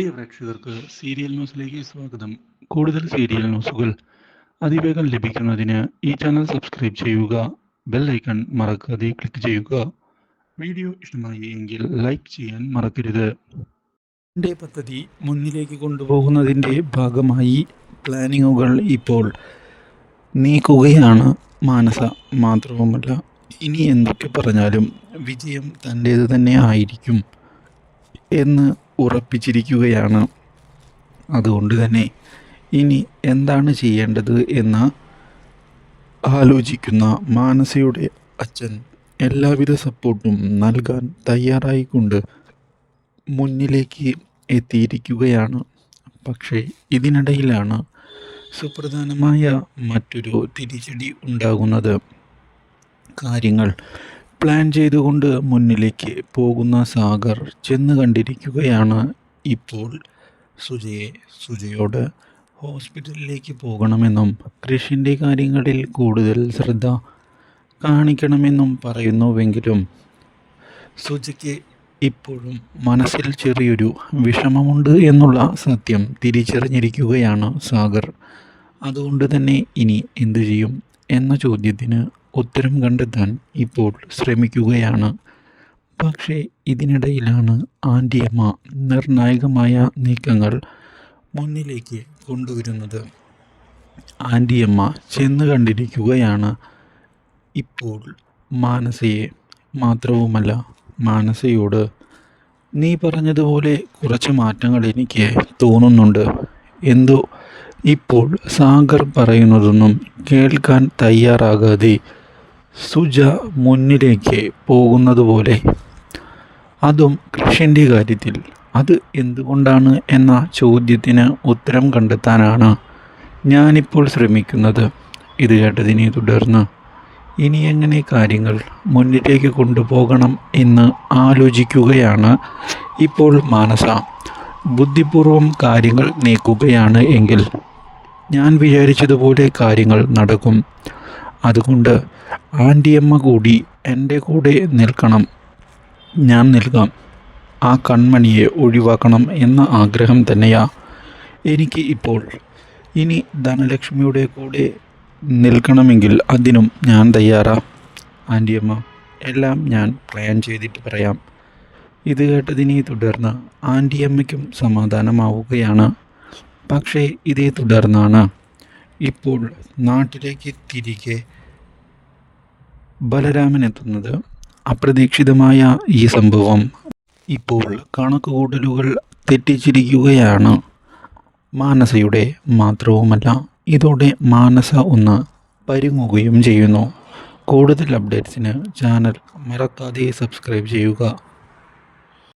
പ്രിയ പ്രേക്ഷകർക്ക് സീരിയൽ ന്യൂസിലേക്ക് സ്വാഗതം. കൂടുതൽ സീരിയൽ ന്യൂസുകൾ അതിവേഗം ലഭിക്കുന്നതിന് ഈ ചാനൽ സബ്സ്ക്രൈബ് ചെയ്യുക ബെൽ ഐക്കൺ മറക്കാതെ ക്ലിക്ക് ചെയ്യുക. വീഡിയോ ഇഷ്ടമായി എങ്കിൽ ലൈക്ക് ചെയ്യാൻ മറക്കരുത്. എന്റെ പദ്ധതി മുന്നിലേക്ക് കൊണ്ടുപോകുന്നതിന്റെ ഭാഗമായി പ്ലാനിങ്ങുകൾ ഇപ്പോൾ നീക്കുകയാണ് മാനസ. മാത്രവുമല്ല ഇനി എന്തൊക്കെ പറഞ്ഞാലും വിജയം തന്റേത് തന്നെ ആയിരിക്കും എന്ന് ഉറപ്പിച്ചിരിക്കുകയാണ്. അതുകൊണ്ട് തന്നെ ഇനി എന്താണ് ചെയ്യേണ്ടത് എന്ന് ആലോചിക്കുന്ന മാനസയുടെ അച്ഛൻ എല്ലാവിധ സപ്പോർട്ടും നൽകാൻ തയ്യാറായിക്കൊണ്ട് മുന്നിലേക്ക് എത്തിയിരിക്കുകയാണ്. പക്ഷേ ഇതിനിടയിലാണ് സുപ്രധാനമായ മറ്റൊരു തിരിച്ചടി ഉണ്ടാകുന്നത്. കാര്യങ്ങൾ പ്ലാൻ ചെയ്തുകൊണ്ട് മുന്നിലേക്ക് പോകുന്ന സാഗർ ചെന്ന് കണ്ടിരിക്കുകയാണ് ഇപ്പോൾ സുജയെ സുജയോട് ഹോസ്പിറ്റലിലേക്ക് പോകണമെന്നും കൃഷിന്റെ കാര്യങ്ങളിൽ കൂടുതൽ ശ്രദ്ധ കാണിക്കണമെന്നും പറയുന്നുവെങ്കിലും സുജയ്ക്ക് ഇപ്പോഴും മനസ്സിൽ ചെറിയൊരു വിഷമമുണ്ട് എന്നുള്ള സത്യം തിരിച്ചറിഞ്ഞിരിക്കുകയാണ് സാഗർ. അതുകൊണ്ട് തന്നെ ഇനി എന്തു ചെയ്യും എന്ന ചോദ്യത്തിന് ഉത്തരം കണ്ടെത്താൻ ഇപ്പോൾ ശ്രമിക്കുകയാണ്. പക്ഷേ ഇതിനിടയിലാണ് ആന്റിയമ്മ നിർണായകമായ നീക്കങ്ങൾ മുന്നിലേക്ക് കൊണ്ടുവരുന്നത്. ആന്റിയമ്മ ചെന്ന് കണ്ടിരിക്കുകയാണ്. ഇപ്പോൾ മാനസയെ മാത്രവുമല്ല മാനസയോട് നീ പറഞ്ഞതുപോലെ കുറച്ച് മാറ്റങ്ങൾ എനിക്ക് തോന്നുന്നുണ്ട്. എന്തോ ഇപ്പോൾ സാഗർ പറയുന്നതൊന്നും കേൾക്കാൻ തയ്യാറാകാതെ സുജ മുന്നിലേക്ക് പോകുന്നതുപോലെ. അതും കൃഷിന്റെ കാര്യത്തിൽ. അത് എന്തുകൊണ്ടാണ് എന്ന ചോദ്യത്തിന് ഉത്തരം കണ്ടെത്താനാണ് ഞാനിപ്പോൾ ശ്രമിക്കുന്നത്. ഇത് കേട്ടതിനെ തുടർന്ന് ഇനി എങ്ങനെ കാര്യങ്ങൾ മുന്നിലേക്ക് കൊണ്ടുപോകണം എന്ന് ആലോചിക്കുകയാണ് ഇപ്പോൾ മാനസ. ബുദ്ധിപൂർവം കാര്യങ്ങൾ നീക്കുകയാണ് എങ്കിൽ. ഞാൻ വിചാരിച്ചതുപോലെ കാര്യങ്ങൾ നടക്കും. അതുകൊണ്ട് ആന്റിയമ്മ കൂടി എന്റെ കൂടെ നിൽക്കണം. ഞാൻ നിൽക്കാം. ആ കൺമണിയെ ഒഴിവാക്കണം എന്ന ആഗ്രഹം തന്നെയാ എനിക്ക് ഇപ്പോൾ. ഇനി ധനലക്ഷ്മിയുടെ കൂടെ നിൽക്കണമെങ്കിൽ അതിനും ഞാൻ തയ്യാറാ. ആന്റിയമ്മ എല്ലാം ഞാൻ പ്ലാൻ ചെയ്തിട്ട് പറയാം. ഇത് കേട്ടതിനെ തുടർന്ന് ആന്റിയമ്മയ്ക്കും സമാധാനമാവുകയാണ്. പക്ഷേ ഇതേ തുടർന്നാണ്. ഇപ്പോൾ നാട്ടിലേക്ക് തിരികെ ബലരാമൻ എത്തുന്നത് അപ്രതീക്ഷിതമായ ഈ സംഭവം. ഇപ്പോൾ കണക്കുകൂട്ടലുകൾ തെറ്റിച്ചിരിക്കുകയാണ്. മാനസയുടെ മാത്രവുമല്ല ഇതോടെ മാനസ ഒന്ന് പരുങ്ങുകയും ചെയ്യുന്നു. കൂടുതൽ അപ്ഡേറ്റ്സിന് ചാനൽ മറക്കാതെ സബ്സ്ക്രൈബ് ചെയ്യുക.